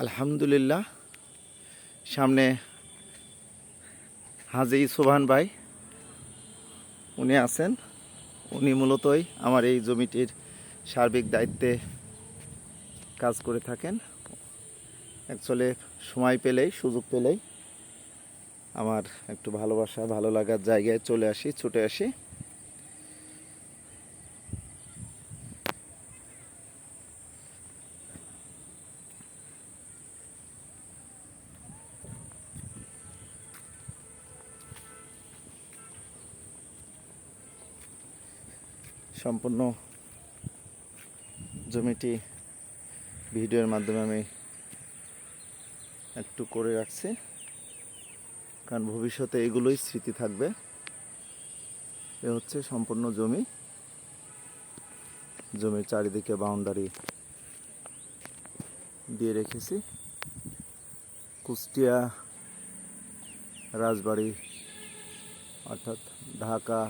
আলহামদুলিল্লাহ। সামনে হাজি সোভান ভাই, উনি আছেন। উনি মূলতই আমার এই জমিটির সার্বিক দায়িত্বে কাজ করে থাকেন। অ্যাকচুয়ালি সময় পেলেই, সুযোগ পেলেই আমার একটু ভালোবাসা, ভালো লাগার জায়গায় চলে আসি, ছুটে আসি। সম্পূর্ণ জমিটি ভিডিওর মাধ্যমে আমি একটু করে রাখছি। কারণ ভবিষ্যতে এগুলোই স্মৃতি থাকবে। এ হচ্ছে সম্পূর্ণ জমি। জমির চারিদিকে বাউন্ডারি দিয়ে রেখেছি। কুষ্টিয়া, রাজবাড়ি, অর্থাৎ ঢাকা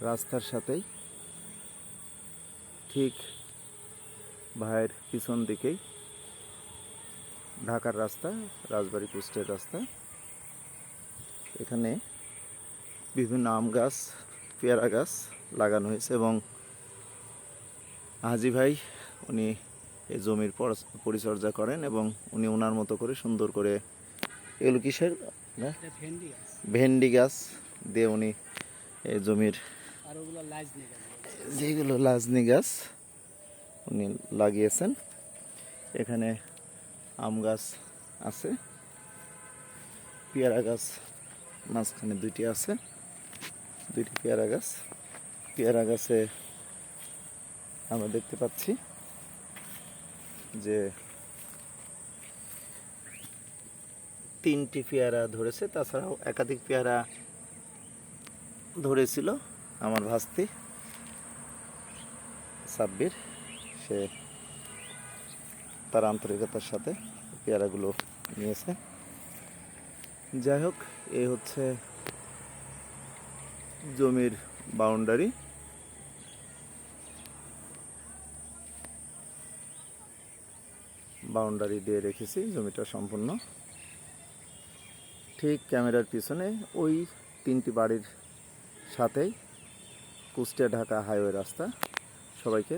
রাস্তার সাথেই। ঠিক ভাইয়ের পিছন দিকেই। ঢাকার রাস্তা রাজবাড়ি কুষ্টের রাস্তা। এখানে বিভিন্ন আম গাছ পেয়ারা গাছ লাগানো হয়েছে এবং হাজি ভাই উনি এই জমির পর- পরিচর্যা করেন এবং উনি ওনার মতো করে সুন্দর করে এগুলো কিসের ভেন্ডি গাছ। ভেন্ডি গাছ দিয়ে উনি এই জমির যেগুলো লাজনি গাছ উনি লাগিয়েছেন, এখানে আম গাছ আছে, পেয়ারা গাছ মাঝখানে দুইটি আছে, দুইটি পেয়ারা গাছ। পেয়ারা গাছে আমরা দেখতে পাচ্ছি যে তিনটি পেয়ারা ধরেছে, তাছাড়াও একাধিক পেয়ারা ধরেছিল। আমার ভাস্তি, সাব্বির, সে তার আন্তরিকতার সাথে পেয়ারাগুলো নিয়েছে। যাই হোক এই হচ্ছে জমির বাউন্ডারি। বাউন্ডারি দিয়ে রেখেছি, জমিটা সম্পূর্ণ। ঠিক ক্যামেরার পিছনে ওই তিনটি বাড়ির সাথেই কুষ্টিয়া ঢাকা হাইওয়ে রাস্তা। সবাইকে